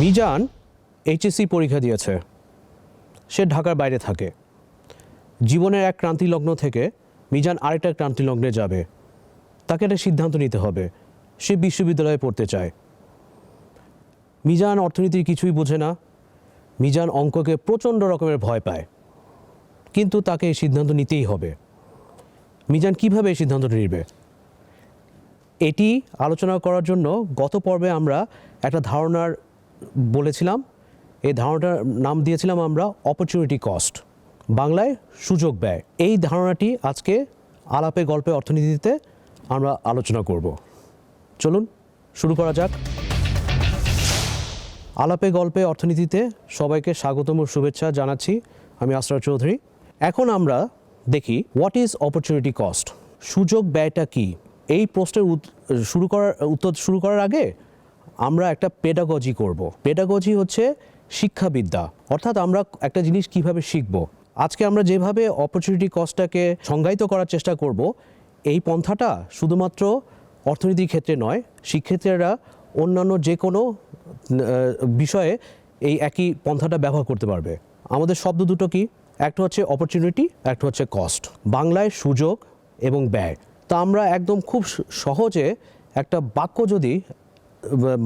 Mizan HSC পরীক্ষা দিয়েছে। সে ঢাকার বাইরে থাকে। জীবনের এক ক্রান্তি লগ্ন থেকে মিজান আরেকটা ক্রান্তি লগ্নে যাবে। তাকে একটা সিদ্ধান্ত নিতে হবে। সে বিশ্ববিদ্যালয়ে পড়তে চায়। মিজান অর্থনীতির কিছুই বোঝে না। মিজান অঙ্ককে প্রচণ্ড রকমের ভয় পায়। কিন্তু তাকে এই সিদ্ধান্ত নিতেই হবে। মিজান কীভাবে এই সিদ্ধান্তটা নিবে? এটি আলোচনা করার জন্য গত পর্বে আমরা একটা ধারণার বলেছিলাম, এই ধারণাটার নাম দিয়েছিলাম আমরা অপরচুনিটি কস্ট বাংলায় সুযোগ ব্যয়। এই ধারণাটি আজকে আলাপে গল্পে অর্থনীতিতে আমরা আলোচনা করব। চলুন, শুরু করা যাক। আলাপে গল্পে অর্থনীতিতে সবাইকে স্বাগতম ও শুভেচ্ছা জানাচ্ছি আমি আসরার চৌধুরী। এখন আমরা দেখি হোয়াট ইজ অপরচুনিটি কস্ট সুযোগ ব্যয়টা কি? এই প্রশ্নের শুরু করার, উত্তর শুরু করার আগে আমরা একটা পেডাগজি করব। পেডাগজি হচ্ছে শিক্ষাবিদ্যা। অর্থাৎ আমরা একটা জিনিস কীভাবে শিখব? আজকে আমরা যেভাবে অপরচুনিটি কস্টটাকে সংজ্ঞায়িত করার চেষ্টা করব, এই পন্থাটা শুধুমাত্র অর্থনীতির ক্ষেত্রে নয়, শিক্ষার্থীরা অন্যান্য যে কোনো বিষয়ে এই একই পন্থাটা ব্যবহার করতে পারবে। আমাদের শব্দ দুটো কি? একটা হচ্ছে অপরচুনিটি একটা হচ্ছে কস্ট বাংলায় সুযোগ এবং ব্যয়। তা আমরা একদম খুব সহজে একটা বাক্য যদি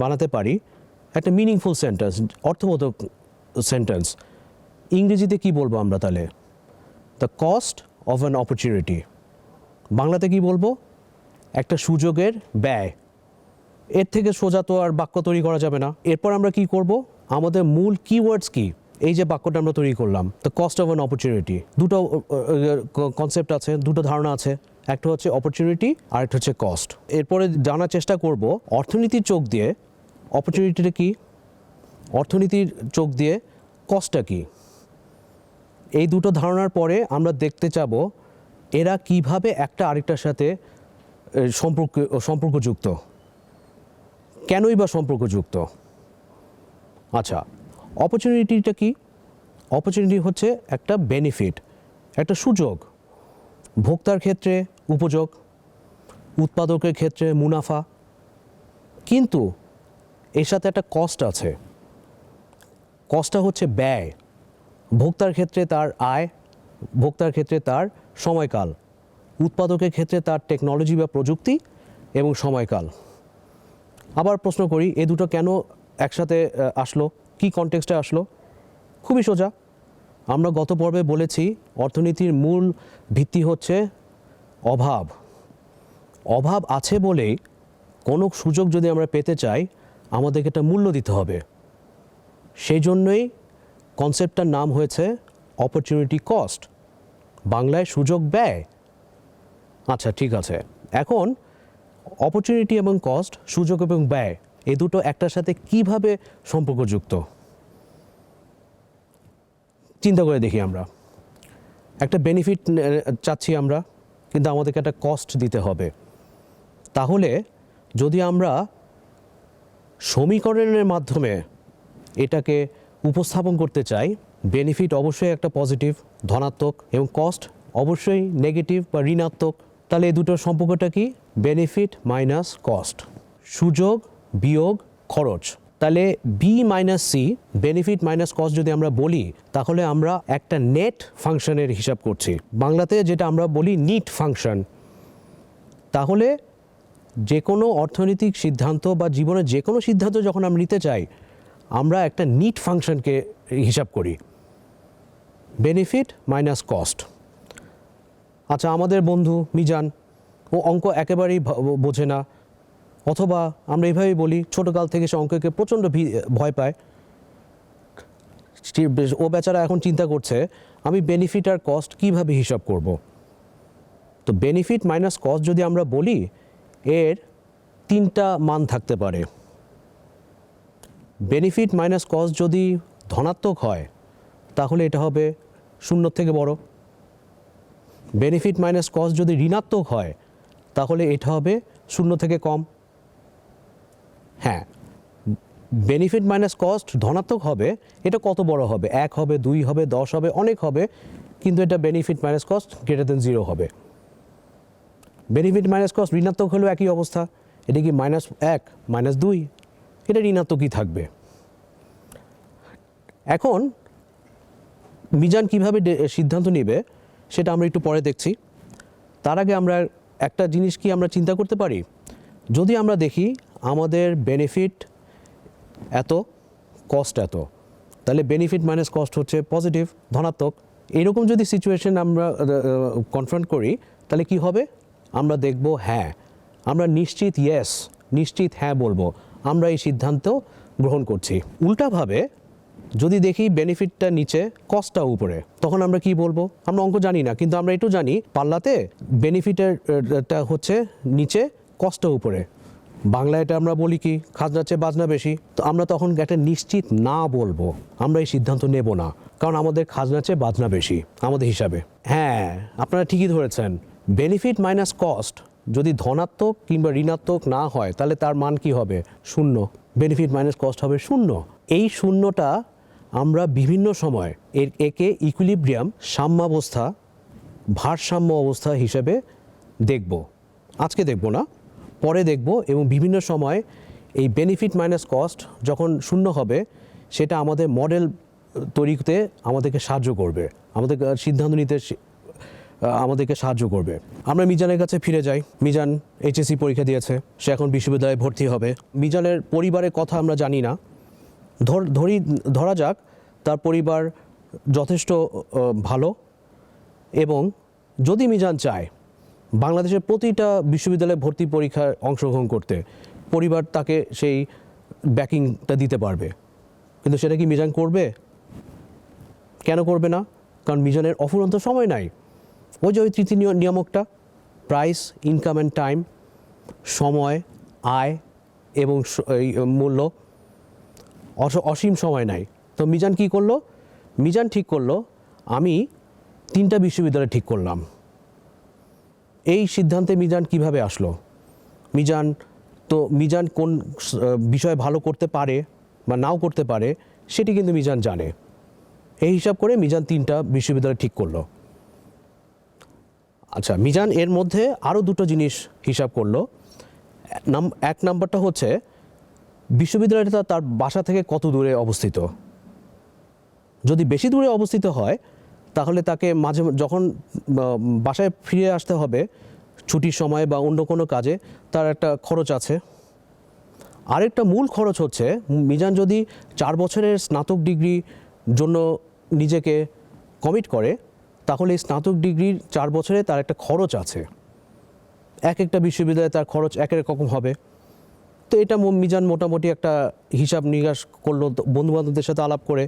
বানাতে পারি, একটা মিনিংফুল সেন্টেন্স অর্থবোধক সেন্টেন্স ইংরেজিতে কি বলব আমরা তাহলে? The cost of an opportunity বাংলাতে কি বলব? একটা সুযোগের ব্যয়। এর থেকে সোজা তো আর বাক্য তৈরি করা যাবে না। এরপর আমরা কি করব? আমাদের মূল কিওয়ার্ডস কি? এই যে বাক্যটা আমরা তৈরি করলাম the cost of an opportunity দুটো কনসেপ্ট আছে, দুটো ধারণা আছে। একটা হচ্ছে অপরচুনিটি আর একটা হচ্ছে কস্ট এরপরে জানার চেষ্টা করব, অর্থনীতির চোখ দিয়ে অপরচুনিটিটা কি? অর্থনীতির চোখ দিয়ে কস্টটা কি? এই দুটো ধারণার পরে আমরা দেখতে চাব এরা কীভাবে একটা আরেকটার সাথে সম্পর্ক, সম্পর্কযুক্ত। কেনই বা সম্পর্কযুক্ত? আচ্ছা অপরচুনিটিটা কি? অপরচুনিটি হচ্ছে একটা বেনিফিট একটা সুযোগ। ভোক্তার ক্ষেত্রে উপযোগ, উৎপাদকের ক্ষেত্রে মুনাফা। কিন্তু এর সাথে একটা কস্ট আছে। কস্টটা হচ্ছে ব্যয়। ভোক্তার ক্ষেত্রে তার আয়, ভোক্তার ক্ষেত্রে তার সময়কাল, উৎপাদকের ক্ষেত্রে তার টেকনোলজি বা প্রযুক্তি এবং সময়কাল। আবার প্রশ্ন করি, এ দুটো কেন একসাথে আসলো? কি কনটেক্সটে আসলো? খুবই সোজা। আমরা গত পর্বে বলেছি, অর্থনীতির মূল ভিত্তি হচ্ছে অভাব। অভাব আছে বলেই কোনো সুযোগ যদি আমরা পেতে চাই, আমাদেরকে একটা মূল্য দিতে হবে। সেই জন্যই কনসেপ্টটার নাম হয়েছে অপরচুনিটি কস্ট বাংলায় সুযোগ ব্যয়। আচ্ছা ঠিক আছে। এখন অপরচুনিটি এবং কস্ট সুযোগ এবং ব্যয়, এ দুটো একটার সাথে কীভাবে সম্পর্কযুক্ত? চিন্তা করে দেখি আমরা। একটা বেনিফিট চাচ্ছি আমরা। কিন্তু আমাদেরকে একটা কস্ট দিতে হবে। তাহলে যদি আমরা সমীকরণের মাধ্যমে এটাকে উপস্থাপন করতে চাই বেনিফিট অবশ্যই একটা পজিটিভ ধনাত্মক এবং কস্ট অবশ্যই নেগেটিভ বা ঋণাত্মক, তাহলে এই দুটোর সম্পর্কটা কি? বেনিফিট মাইনাস কস্ট সুযোগ, বিয়োগ, খরচ। তাহলে B minus C benefit minus cost যদি আমরা বলি, তাহলে আমরা একটা নেট ফাংশনের হিসাব করছি। বাংলাতে যেটা আমরা বলি নিট ফাংশন তাহলে যে কোনো অর্থনৈতিক সিদ্ধান্ত বা জীবনের যে কোনো সিদ্ধান্ত যখন আমরা নিতে চাই, আমরা একটা নিট ফাংশনকে হিসাব করি। বেনিফিট মাইনাস কস্ট আচ্ছা আমাদের বন্ধু মিজান, ও অঙ্ক একেবারেই বোঝে না। অথবা আমরা এইভাবেই বলি ছোটোকাল থেকে সে অঙ্ককে প্রচণ্ড ভয় পায়। ও বেচারা এখন চিন্তা করছে, আমি বেনিফিট আর কস্ট কীভাবে হিসাব করব? তো বেনিফিট মাইনাস কস্ট যদি আমরা বলি, এর তিনটা মান থাকতে পারে। বেনিফিট মাইনাস কস্ট যদি ধনাত্মক হয়, তাহলে এটা হবে শূন্য থেকে বড়। বেনিফিট মাইনাস কস্ট যদি ঋণাত্মক হয়, তাহলে এটা হবে শূন্য থেকে কম। হ্যাঁ বেনিফিট মাইনাস কস্ট ধনাত্মক হবে, এটা কত বড় হবে? এক হবে, দুই হবে, দশ হবে, অনেক হবে, কিন্তু এটা benefit minus cost greater than zero হবে। বেনিফিট মাইনাস কস্ট ঋণাত্মক হলেও একই অবস্থা, এটা কি মাইনাস এক মাইনাস দুই? এটা ঋণাত্মকই থাকবে। এখন, মিজান কীভাবে সিদ্ধান্ত নেবে, সেটা আমরা একটু পরে দেখছি। তার আগে আমরা একটা জিনিস কি আমরা চিন্তা করতে পারি? যদি আমরা দেখি আমাদের বেনিফিট এত কস্ট এত। তাহলে বেনিফিট মাইনাস কস্ট হচ্ছে পজিটিভ ধনাত্মক। এরকম যদি সিচুয়েশন আমরা কনফ্রন্ট করি, তাহলে কি হবে? আমরা দেখব হ্যাঁ আমরা নিশ্চিত ইয়েস নিশ্চিত হ্যাঁ বলব। আমরা এই সিদ্ধান্ত গ্রহণ করছি। উল্টাভাবে, যদি দেখি বেনিফিটটা নিচে কস্টটা উপরে, তখন আমরা কি বলব? আমরা অঙ্ক জানি না, কিন্তু আমরা একটু জানি, পাল্লাতে বেনিফিটেরটা হচ্ছে নিচে কস্টটা উপরে। বাংলায় এটা আমরা বলি কি, খাজনার চেয়ে বাজনা বেশি। তো আমরা তখন একটা নিশ্চিত না বলব, আমরা এই সিদ্ধান্ত নেব না। কারণ আমাদের খাজনার চেয়ে বাজনা বেশি, আমাদের হিসাবে। হ্যাঁ আপনারা ঠিকই ধরেছেন। বেনিফিট মাইনাস কস্ট যদি ধনাত্মক কিংবা ঋণাত্মক না হয়, তাহলে তার মান কি হবে? শূন্য। বেনিফিট মাইনাস কস্ট হবে শূন্য। এই শূন্যটা আমরা বিভিন্ন সময় এর একে ইকুইলিব্রিয়াম সাম্যাবস্থা, ভারসাম্য অবস্থা হিসেবে দেখব। আজকে দেখব না। পরে দেখব এবং বিভিন্ন সময় এই বেনিফিট মাইনাস কস্ট যখন শূন্য হবে, সেটা আমাদের মডেল তৈরিতে আমাদেরকে সাহায্য করবে। আমাদের সিদ্ধান্ত নিতে আমাদেরকে সাহায্য করবে। আমরা মিজানের কাছে ফিরে যাই। মিজান এইচএসসি পরীক্ষা দিয়েছে। সে এখন বিশ্ববিদ্যালয়ে ভর্তি হবে। মিজানের পরিবারের কথা আমরা জানি না। ধর, ধরি, ধরা যাক, তার পরিবার যথেষ্ট ভালো এবং যদি মিজান চায় বাংলাদেশের প্রতিটা বিশ্ববিদ্যালয়ে ভর্তি পরীক্ষায় অংশগ্রহণ করতে পরিবার তাকে সেই ব্যাকিংটা দিতে পারবে। কিন্তু সেটা কি মিজান করবে? কেন করবে না? কারণ মিজানের অফুরন্ত সময় নাই। ওই যে ওই তৃতীয় নিয়- নিয়ামকটা, প্রাইস, ইনকাম অ্যান্ড টাইম, সময়, আয় এবং মূল্য, অস- অসীম সময় নাই। তো মিজান কি করল? মিজান ঠিক করল, আমি তিনটা বিশ্ববিদ্যালয় ঠিক করলাম। এই সিদ্ধান্তে মিজান কীভাবে আসলো? মিজান, তো মিজান কোন বিষয়ে ভালো করতে পারে বা নাও করতে পারে, সেটি কিন্তু মিজান জানে। এই হিসাব করে মিজান তিনটা বিশ্ববিদ্যালয় ঠিক করল। আচ্ছা মিজান এর মধ্যে আরও দুটো জিনিস হিসাব করল। নাম, এক নাম্বারটা হচ্ছে, বিশ্ববিদ্যালয়টা তার বাসা থেকে কত দূরে অবস্থিত? যদি বেশি দূরে অবস্থিত হয় তাহলে তাকে মাঝে যখন বাসায় ফিরে আসতে হবে, ছুটির সময় বা অন্য কোনো কাজে, তার একটা খরচ আছে। আরেকটা মূল খরচ হচ্ছে, মিজান যদি চার বছরের স্নাতক ডিগ্রির জন্য নিজেকে কমিট করে, তাহলে এই স্নাতক ডিগ্রির চার বছরে তার একটা খরচ আছে। এক একটা বিশ্ববিদ্যালয়ে তার খরচ এক রকম হবে। তো এটা মিজান মোটামুটি একটা হিসাব নিকাশ করল, বন্ধুবান্ধবদের সাথে আলাপ করে।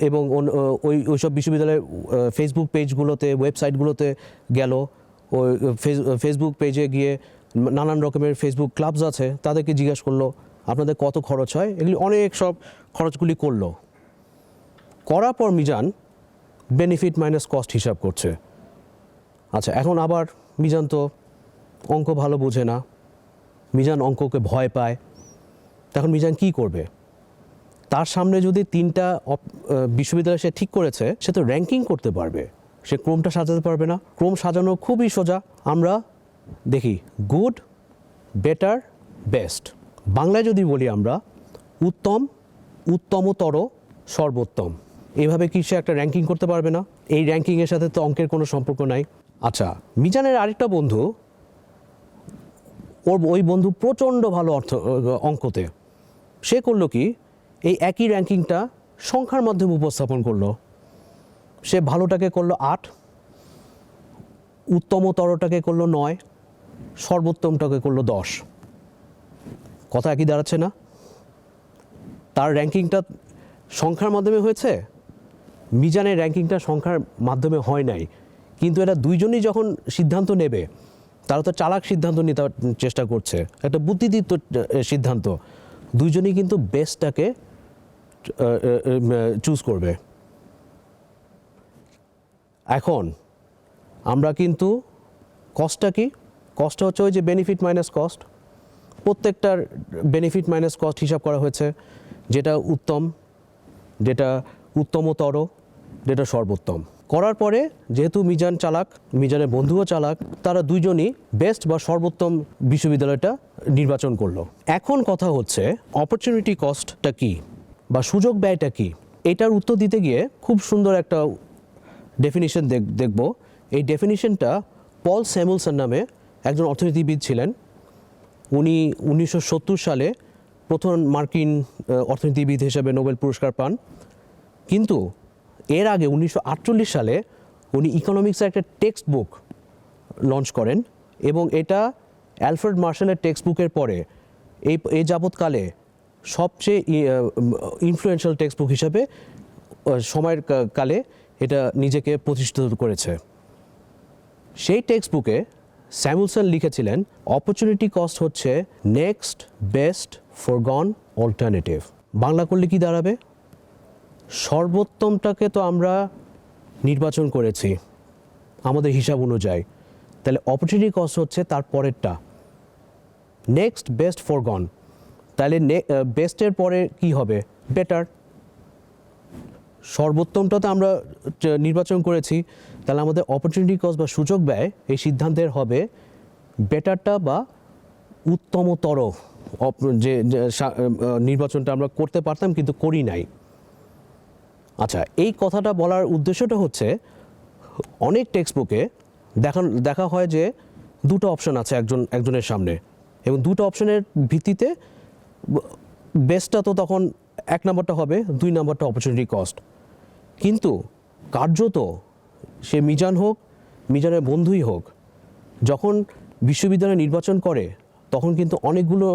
এবং অন- ওই, ওইসব বিশ্ববিদ্যালয়ের ফেসবুক পেজগুলোতে ওয়েবসাইটগুলোতে গেল। ওই, ফেস- ফেসবুক পেজে গিয়ে নানান রকমের ফেসবুক ক্লাবস আছে, তাদেরকে জিজ্ঞাসা করল, আপনাদের কত খরচ হয়? এগুলি অনেক সব খরচগুলি করল। করার পর মিজান বেনিফিট মাইনাস কস্ট হিসাব করছে। আচ্ছা এখন আবার মিজান তো অঙ্ক ভালো বোঝে না। মিজান অঙ্ককে ভয় পায়। তখন মিজান কি করবে? তার সামনে যদি তিনটা বিশ্ববিদ্যালয় সে ঠিক করেছে, সে তো র্যাঙ্কিং করতে পারবে। সে ক্রমটা সাজাতে পারবে না। ক্রম সাজানো খুবই সোজা। আমরা দেখি গুড বেটার বেস্ট বাংলায় যদি বলি আমরা, উত্তম, উত্তমতর, সর্বোত্তম। এভাবে কি সে একটা র্যাঙ্কিং করতে পারবে না? এই র্যাঙ্কিংয়ের সাথে তো অঙ্কের কোনো সম্পর্ক নাই। আচ্ছা মিজানের আরেকটা বন্ধু, ওর ওই বন্ধু প্রচণ্ড ভালো অর্থ, অঙ্কতে। সে করল কি এই একই র্যাঙ্কিংটা সংখ্যার মাধ্যমে উপস্থাপন করল। সে ভালোটাকে করল আট, উত্তমতরটাকে করল নয়, সর্বোত্তমটাকে করল দশ। কথা একই দাঁড়াচ্ছে না। তার র্যাঙ্কিংটা সংখ্যার মাধ্যমে হয়েছে, মিজানের র্যাঙ্কিংটা সংখ্যার মাধ্যমে হয় নাই। কিন্তু এটা দুইজনই যখন সিদ্ধান্ত নেবে, তারা তো চালাক সিদ্ধান্ত নিতে চেষ্টা করছে। একটা বুদ্ধিদীপ্ত সিদ্ধান্ত। দুইজনই কিন্তু বেস্টটাকে চুজ করবে। এখন আমরা কিন্তু কস্টটা কি? কস্ট হচ্ছে ওই যে বেনিফিট মাইনাস কস্ট প্রত্যেকটার বেনিফিট মাইনাস কস্ট হিসাব করা হয়েছে, যেটা উত্তম, যেটা উত্তমতর, যেটা সর্বোত্তম। করার পরে যেহেতু মিজান চালাক, মিজানের বন্ধুও চালাক, তারা দুইজনই বেস্ট বা সর্বোত্তম বিশ্ববিদ্যালয়টা নির্বাচন করল। এখন কথা হচ্ছে অপরচুনিটি কস্টটা কি? বা সুযোগ ব্যয়টা কি? এটার উত্তর দিতে গিয়ে খুব সুন্দর একটা ডেফিনিশন দেখ, দেখব। এই ডেফিনিশনটা পল স্যামুলসন নামে একজন অর্থনীতিবিদ ছিলেন। উনি উনিশশো সত্তর সালে প্রথম মার্কিন অর্থনীতিবিদ হিসেবে নোবেল পুরস্কার পান। কিন্তু এর আগে উনিশশো আটচল্লিশ সালে উনি ইকোনমিক্সের একটা টেক্সট বুক লঞ্চ করেন এবং এটা অ্যালফ্রেড মার্শালের টেক্সট বুকের পরে এই যাবৎকালে সবচেয়ে ইনফ্লুয়েন্সিয়াল টেক্সট বুক হিসেবে সময়ের কালে এটা নিজেকে প্রতিষ্ঠিত করেছে। সেই টেক্সট বুকে স্যামুলসন লিখেছিলেন অপরচুনিটি কস্ট হচ্ছে next best forgone alternative Bangla করলে কি দাঁড়াবে? সর্বোত্তমটাকে তো আমরা নির্বাচন করেছি, আমাদের হিসাব অনুযায়ী। তাহলে অপরচুনিটি কস্ট হচ্ছে তার পরেরটা নেক্সট বেস্ট ফরগন তাহলে বেস্টের পরে কি হবে? বেটার সর্বোত্তমটা তো আমরা নির্বাচন করেছি। তাহলে আমাদের অপরচুনিটি কস্ট বা সুযোগ ব্যয় এই সিদ্ধান্তের হবে বেটারটা বা উত্তমতর যে নির্বাচনটা আমরা করতে পারতাম কিন্তু করি নাই। আচ্ছা এই কথাটা বলার উদ্দেশ্যটা হচ্ছে, অনেক টেক্সট বুকে দেখা দেখা হয় যে দুটো অপশন আছে একজন, একজনের সামনে। এবং দুটো অপশনের ভিত্তিতে বেস্টটা তো তখন এক নম্বরটা হবে, দুই নম্বরটা অপরচুনিটি কস্ট কিন্তু কার্যত সে মিজান হোক, মিজানের বন্ধুই হোক, যখন বিশ্ববিদ্যালয় নির্বাচন করে, তখন কিন্তু অনেকগুলো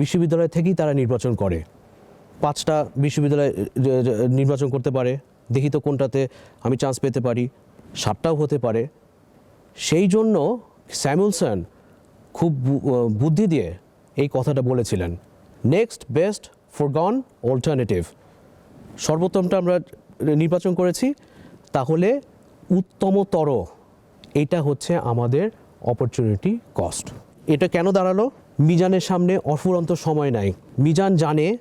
বিশ্ববিদ্যালয় থেকেই তারা নির্বাচন করে। পাঁচটা বিশ্ববিদ্যালয় নির্বাচন করতে পারে, দেখি তো কোনটাতে আমি চান্স পেতে পারি, সাতটাও হতে পারে। সেই জন্য স্যামুলসন খুব বুদ্ধি দিয়ে এই কথাটা বলেছিলেন। নেক্সট বেস্ট ফরগন অল্টারনেটিভ সর্বোত্তমটা আমরা নির্বাচন করেছি, তাহলে উত্তমতর এটা হচ্ছে আমাদের অপরচুনিটি কস্ট এটা কেন দাঁড়াল? মিজানের সামনে অফুরন্ত সময় নাই। মিজান জানে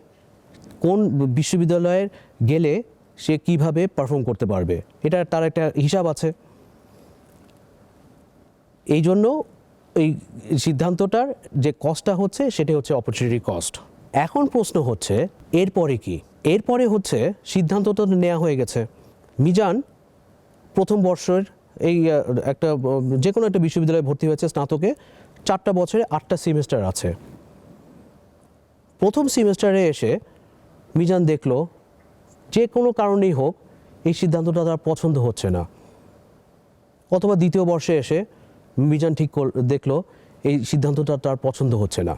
কোন বিশ্ববিদ্যালয়ের গেলে সে কীভাবে পারফর্ম করতে পারবে। এটা তার একটা হিসাব আছে। এই জন্য এই সিদ্ধান্তটার যে কস্টটা হচ্ছে সেটা হচ্ছে অপরচুনিটি কস্ট এখন প্রশ্ন হচ্ছে, এরপরে কি? এরপরে হচ্ছে, সিদ্ধান্ত তো নেওয়া হয়ে গেছে। মিজান, প্রথম বর্ষের এই একটা যে কোনো একটা বিশ্ববিদ্যালয়ে ভর্তি হয়েছে স্নাতকে, চারটা বছরে আটটা সেমিস্টার আছে। প্রথম সেমিস্টারে এসে মিজান দেখল, যে কোনো কারণেই হোক, এই সিদ্ধান্তটা তার পছন্দ হচ্ছে না। অথবা দ্বিতীয় বর্ষে এসে মিজান ঠিক দেখল, এই সিদ্ধান্তটা তার পছন্দ হচ্ছে না।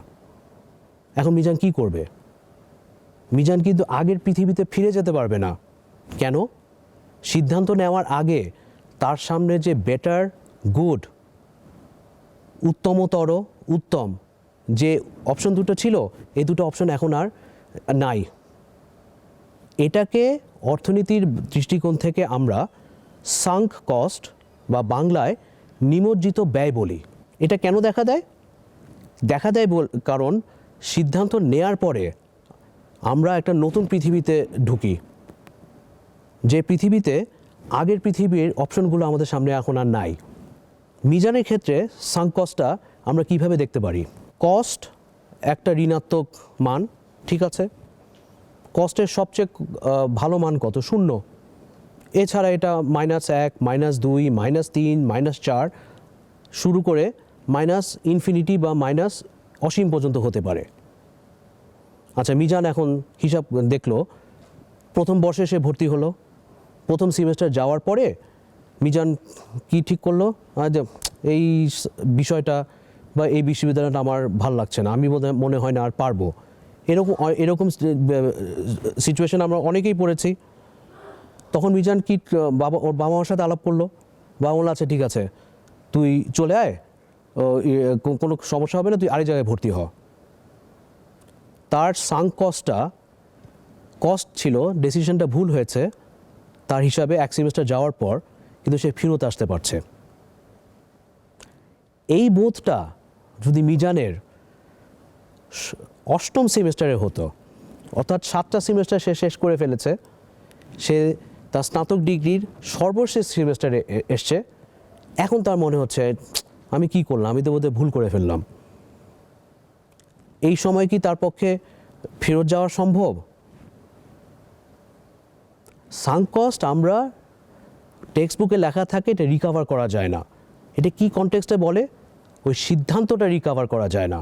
এখন মিজান কি করবে? মিজান কিন্তু আগের পৃথিবীতে ফিরে যেতে পারবে না। কেন? সিদ্ধান্ত নেওয়ার আগে তার সামনে যে বেটার গুড উত্তমতর, উত্তম যে অপশন দুটো ছিল এই দুটো অপশন এখন আর নাই। এটাকে অর্থনীতির দৃষ্টিকোণ থেকে আমরা সাঙ্ক কস্ট বা বাংলায় নিমজ্জিত ব্যয় বলি। এটা কেন দেখা দেয়? দেখা দেয় বল কারণ সিদ্ধান্ত নেয়ার পরে আমরা একটা নতুন পৃথিবীতে ঢুকি। যে পৃথিবীতে আগের পৃথিবীর অপশনগুলো আমাদের সামনে এখন আর নাই। মিজানের ক্ষেত্রে সাঙ্ক কস্টটা আমরা কীভাবে দেখতে পারি? কস্ট একটা ঋণাত্মক মান, ঠিক আছে? কস্টের সবচেয়ে ভালো মান কত? শূন্য। এছাড়া এটা মাইনাস এক, মাইনাস দুই, মাইনাস তিন, মাইনাস চার, শুরু করে মাইনাস ইনফিনিটি বা মাইনাস অসীম পর্যন্ত হতে পারে। আচ্ছা মিজান এখন হিসাব দেখল, প্রথম বর্ষে সে ভর্তি হলো, প্রথম সেমিস্টার যাওয়ার পরে মিজান কি ঠিক করল? যে এই বিষয়টা বা এই বিশ্ববিদ্যালয়টা আমার ভালো লাগছে না, আমি মনে হয় না আর পারব। এরকম এরকম সিচুয়েশন আমরা অনেকেই পড়েছি। তখন মিজান কি বাবা, ওর বাবা মার সাথে আলাপ করল, বাবা বলল আচ্ছা ঠিক আছে, তুই চলে আয় কোনো সমস্যা হবে না, তুই আরেক জায়গায় ভর্তি হ। তার সাং কস্টটা কস্ট ছিল ডিসিশনটা ভুল হয়েছে, তার হিসাবে এক সেমিস্টার যাওয়ার পর কিন্তু সে ফেরত আসতে পারছে। এই বোধটা যদি মিজানের অষ্টম সেমিস্টারে হতো, অর্থাৎ সাতটা সেমিস্টার সে শেষ করে ফেলেছে, সে তার স্নাতক ডিগ্রির সর্বশেষ সেমিস্টারে এসছে, এখন তার মনে হচ্ছে, আমি কি করলাম? আমি তো বোধহয় ভুল করে ফেললাম। এই সময় কি তার পক্ষে ফেরত যাওয়া সম্ভব? সাঙ্ক কস্ট আমরা টেক্সট বুকে লেখা থাকে এটা রিকভার করা যায় না। এটা কি কনটেক্সটে বলে? ওই সিদ্ধান্তটা রিকভার করা যায় না।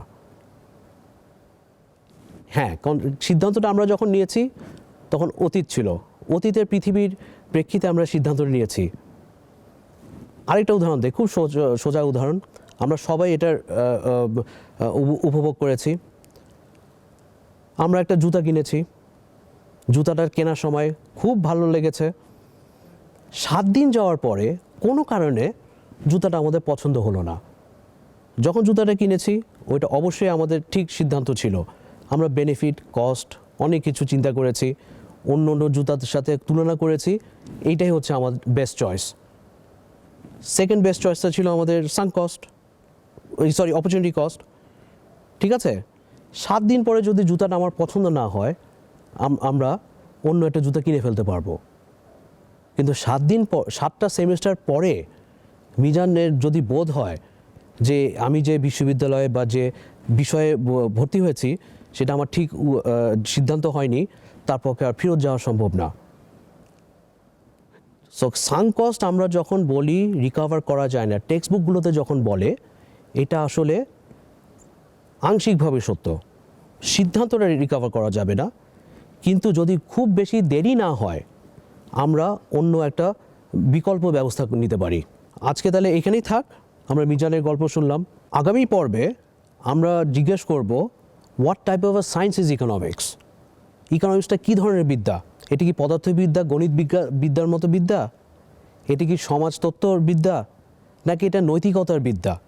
হ্যাঁ সিদ্ধান্তটা আমরা যখন নিয়েছি, তখন অতীত ছিল। অতীতের পৃথিবীর প্রেক্ষিতে আমরা সিদ্ধান্তটা নিয়েছি। আরেকটা উদাহরণ দেখ, খুব সোজা উদাহরণ। আমরা সবাই এটার উপভোগ করেছি। আমরা একটা জুতা কিনেছি। জুতাটার কেনার সময় খুব ভালো লেগেছে। সাত দিন যাওয়ার পরে কোনো কারণে জুতাটা আমাদের পছন্দ হলো না। যখন জুতাটা কিনেছি, ওইটা অবশ্যই আমাদের ঠিক সিদ্ধান্ত ছিল। আমরা বেনিফিট কস্ট অনেক কিছু চিন্তা করেছি। অন্য অন্য জুতার সাথে তুলনা করেছি। এইটাই হচ্ছে আমাদের বেস্ট চয়েস সেকেন্ড বেস্ট চয়েসটা ছিল আমাদের sunk cost sorry opportunity cost ঠিক আছে? সাত দিন পরে যদি জুতাটা আমার পছন্দ না হয়, আম- আমরা অন্য একটা জুতা কিনে ফেলতে পারব। কিন্তু সাত দিন পর সাতটা সেমিস্টার পরে মিজানের যদি বোধ হয় যে আমি যে বিশ্ববিদ্যালয়ে বা যে বিষয়ে ভর্তি হয়েছি, সেটা আমার ঠিক সিদ্ধান্ত হয়নি, তার পক্ষে আর ফেরত যাওয়া সম্ভব না। সো সান কস্ট আমরা যখন বলি রিকভার করা যায় না। টেক্সট বুকগুলোতে যখন বলে, এটা আসলে আংশিকভাবে সত্য। সিদ্ধান্তটা রিকভার করা যাবে না। কিন্তু যদি খুব বেশি দেরি না হয়, আমরা অন্য একটা বিকল্প ব্যবস্থা নিতে পারি। আজকে তাহলে এখানেই থাক, আমরা মিজানের গল্প শুনলাম। আগামী পর্বে আমরা জিজ্ঞেস করব what type of science is economics ইকোনমিক্সটা কী ধরনের বিদ্যা? এটি কি পদার্থবিদ্যা গণিত বিজ্ঞা বিদ্যার মতো বিদ্যা? এটি কি সমাজতত্ত্বর বিদ্যা? নাকি এটা নৈতিকতার বিদ্যা?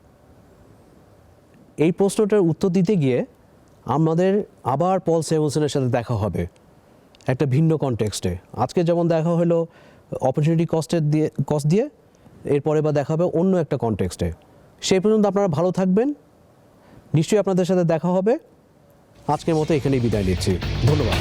এই প্রশ্নটার উত্তর দিতে গিয়ে আমাদের আবার পল সেভেনসনের সাথে দেখা হবে। একটা ভিন্ন কনটেক্সটে আজকে যেমন দেখা হলো অপরচুনিটি কস্টের দিয়ে কস্ট দিয়ে, এরপরে বা দেখা হবে অন্য একটা কনটেক্সটে সেই পর্যন্ত আপনারা ভালো থাকবেন। নিশ্চয়ই আপনাদের সাথে দেখা হবে। আজকের মতো এখানেই বিদায় নিচ্ছি। ধন্যবাদ।